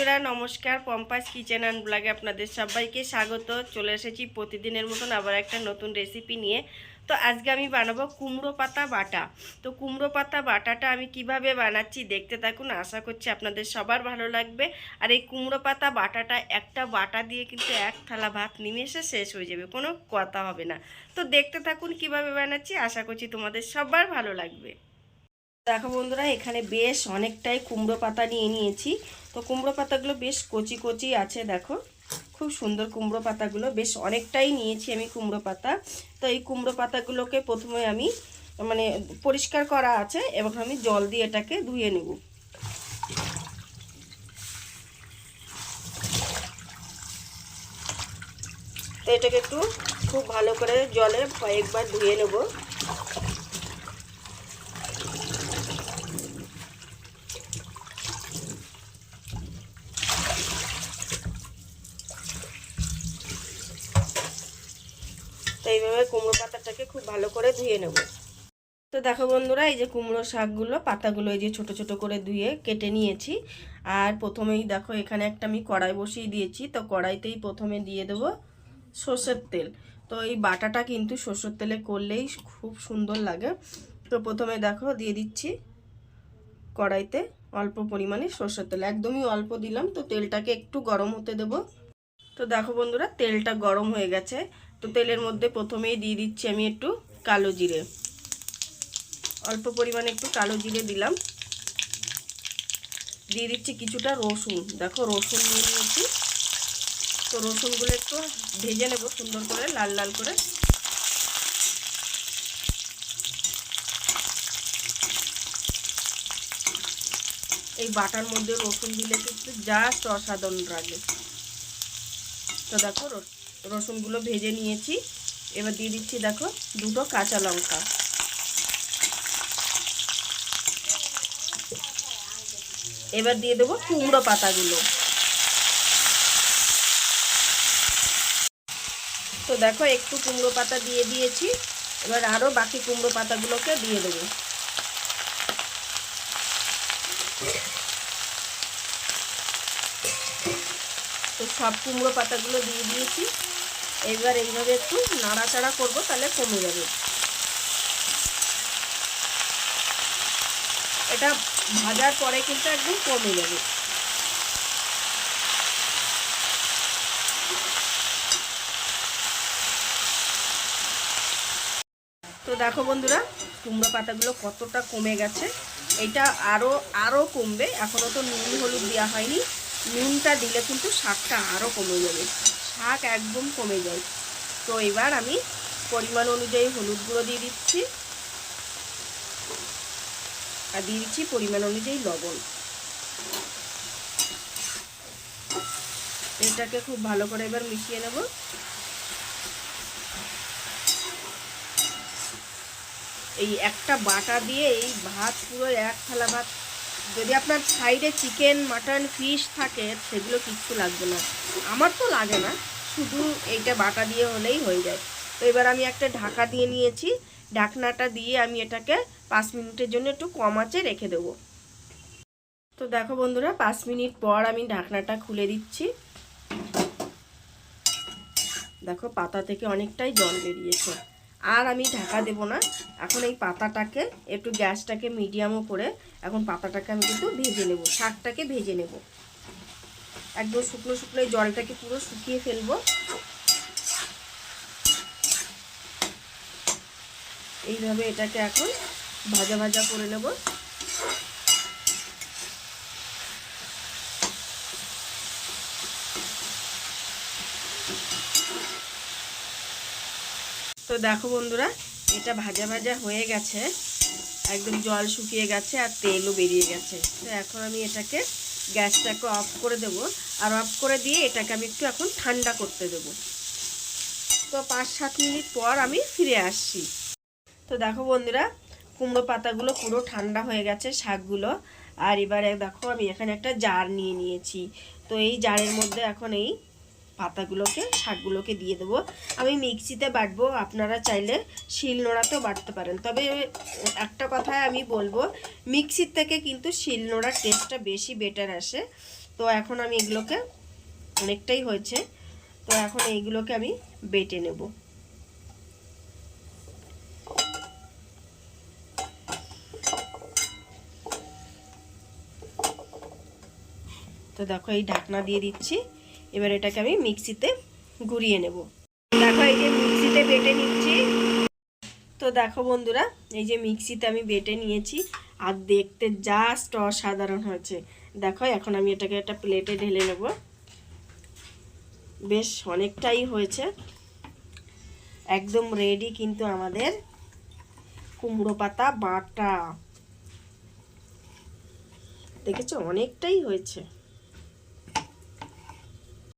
বন্ধুরা, নমস্কার। পম্পাস kitchen and ব্লগে আপনাদের সবাইকে স্বাগত। চলে এসেছি প্রতিদিনের মতন আবার একটা নতুন রেসিপি নিয়ে। তো আজকে আমি বানাবো কুমড়ো পাতা বাটা। তো কুমড়ো পাতা বাটাটা আমি কীভাবে বানাচ্ছি দেখতে থাকুন। আশা করছি আপনাদের সবার ভালো লাগবে। আর এই কুমড়ো পাতা বাটাটা একটা বাটা দিয়ে কিন্তু এক থালা ভাত নিমেষে শেষ হয়ে যাবে, কোনো কথা হবে না। তো দেখতে থাকুন কীভাবে বানাচ্ছি, আশা করছি তোমাদের সবার ভালো লাগবে। দেখো বন্ধুরা, এখানে বেশ অনেকটাই কুমড়ো পাতা নিয়ে নিয়েছি। তো কুমড়ো পাতাগুলো বেশ কচি কচি আছে, দেখো। খুব সুন্দর কুমড়ো পাতাগুলো, বেশ অনেকটাই নিয়েছি আমি কুমড়ো পাতা। তো এই কুমড়ো পাতাগুলোকে প্রথমে আমি মানে পরিষ্কার করা আছে, এবং আমি জল দিয়ে এটাকে ধুয়ে নেব। তো এটাকে একটু খুব ভালো করে জলে কয়েকবার ধুয়ে নেব। এইভাবে কুমড়ো পাতাটাকে খুব ভালো করে ধুয়ে নেব। তো দেখো বন্ধুরা, এই যে কুমড়ো শাকগুলো, পাতাগুলো এই যে ছোট ছোট করে ধুয়ে কেটে নিয়েছি। আর প্রথমেই দেখো, এখানে একটা আমি কড়াই বসিয়ে দিয়েছি। তো কড়াইতেই প্রথমে দিয়ে দেবো সর্ষের তেল। তো এই বাটাটা কিন্তু সর্ষের তেলে করলেই খুব সুন্দর লাগে। তো প্রথমে দেখো, দিয়ে দিচ্ছি কড়াইতে অল্প পরিমাণে সর্ষের তেল। একদমই অল্প দিলাম, তো তেলটাকে একটু গরম হতে দেবো। তো দেখো বন্ধুরা, তেলটা গরম হয়ে গেছে। তো তেলের মধ্যে প্রথমেই দিয়ে দিচ্ছি আমি একটু কালো জিরে। অল্প পরিমাণে একটু কালো জিরে দিলাম। দিয়ে দিচ্ছি কিছুটা রসুন। দেখো রসুন নিয়ে নিয়েছি। তো রসুনগুলো একটু ভেজে নেব সুন্দর করে, লাল লাল করে। এই বাটার মধ্যে রসুন দিলে কিন্তু জাস্ট অসাধারণ লাগে। তো দেখো রসুনগুলো ভেজে নিয়েছি। এবার দিয়ে দিচ্ছি দেখো দুটো কাঁচা লঙ্কা। এবার দিয়ে দেবো কুমড়ো পাতাগুলো। তো দেখো একটু কুমড়ো পাতা দিয়ে দিয়েছি। এবার আরও বাকি কুমড়ো পাতাগুলোকে দিয়ে দেবো। সব কুমড়ো পাতাগুলো দিয়ে দিয়েছি। এবার এইভাবে একটু নাড়াচাড়া করব, তাহলে কমে যাবে। এটা ভাজার পরে কিন্তু একদম কমে যাবে। তো দেখো বন্ধুরা, কুমড়ো পাতাগুলো কতটা কমে গেছে। এটা আরও আরও কমবে। এখনও তো নুন হলুদ দেওয়া হয়নি। নুনটা দিলে কিন্তু শাকটা আরও কমে যাবে। শাক একদম কমে যায়। তো এবার আমি পরিমাণ অনুযায়ী হলুদ গুঁড়ো দিয়ে দিচ্ছি। আর দিয়ে দিচ্ছি পরিমাণ অনুযায়ী লবণ। এটাকে খুব ভালো করে এবার মিশিয়ে নেব। এই একটা বাটা দিয়ে এই ভাত পুরো এক থালা ভাত যদি আপনার সাইডে চিকেন, মাটন, ফিশ থাকে, সেগুলো কিচ্ছু লাগবে না। আমার তো লাগে না, শুধু এইটা বাটা দিয়ে হলেই হয়ে যায়। তো এবার আমি একটা ঢাকা দিয়ে নিয়েছি। ঢাকনাটা দিয়ে আমি এটাকে পাঁচ মিনিটের জন্য একটু কম আঁচে রেখে দেব। তো দেখো বন্ধুরা, পাঁচ মিনিট পর আমি ঢাকনাটা খুলে দিচ্ছি। দেখো, পাতা থেকে অনেকটাই জল বেরিয়েছে। আর আমি ঢাকা দেব না। এখন এই পাতাটাকে, একটু গ্যাসটাকে মিডিয়ামও করে এখন পাতাটাকে আমি কিন্তু ভেজে নেব, শাকটাকে ভেজে নেব। একদম শুকনো শুকনো এই জলটাকে পুরো শুকিয়ে ফেলব। এইভাবে এটাকে এখন ভাজা ভাজা করে নেব। তো দেখো বন্ধুরা এটা ভাজা ভাজা হয়ে গেছে। একদম জল শুকিয়ে গেছে আর তেলও বেরিয়ে গেছে। তো এখন আমি এটাকে গ্যাসটাকে অফ করে দেব। আর অফ করে দিয়ে এটাকে আমি একটু এখন ঠান্ডা করতে দেব। তো পাঁচ সাত মিনিট পর আমি ফিরে আসছি। তো দেখো বন্ধুরা, কুমড়ো পাতাগুলো পুরো ঠান্ডা হয়ে গেছে শাকগুলো। আর এবারে দেখো আমি এখানে একটা জার নিয়ে নিয়েছি। তো এই জারের মধ্যে এখন এই পাতাগুলোকে, শাকগুলোকে দিয়ে দেবো। আমি মিক্সিতে বাটবো, আপনারা চাইলে শিল নোড়াতেও বাটতে পারেন। তবে একটা কথায় আমি বলব, মিক্সির থেকে কিন্তু শিল নোড়ার টেস্টটা বেশি বেটার আসে। তো এখন আমি এগুলোকে অনেকটাই হয়েছে। তো এখন এইগুলোকে আমি বেটে নেব। তো দেখো, এই ঢাকনা দিয়ে দিচ্ছি। এবার এটাকে আমি মিক্সিতে ঘুরিয়ে নেব। দেখো এই যে মিক্সিতে বেটে নিচ্ছি। তো দেখো বন্ধুরা, এই যে মিক্সিতে আমি বেটে নিয়েছি আর দেখতে জাস্ট অসাধারণ হয়েছে। দেখো, এখন আমি এটাকে একটা প্লেটে ঢেলে নেব। বেশ অনেকটাই হয়েছে। একদম রেডি কিন্তু আমাদের কুমড়ো পাতা বাটা। দেখেছ? অনেকটাই হয়েছে।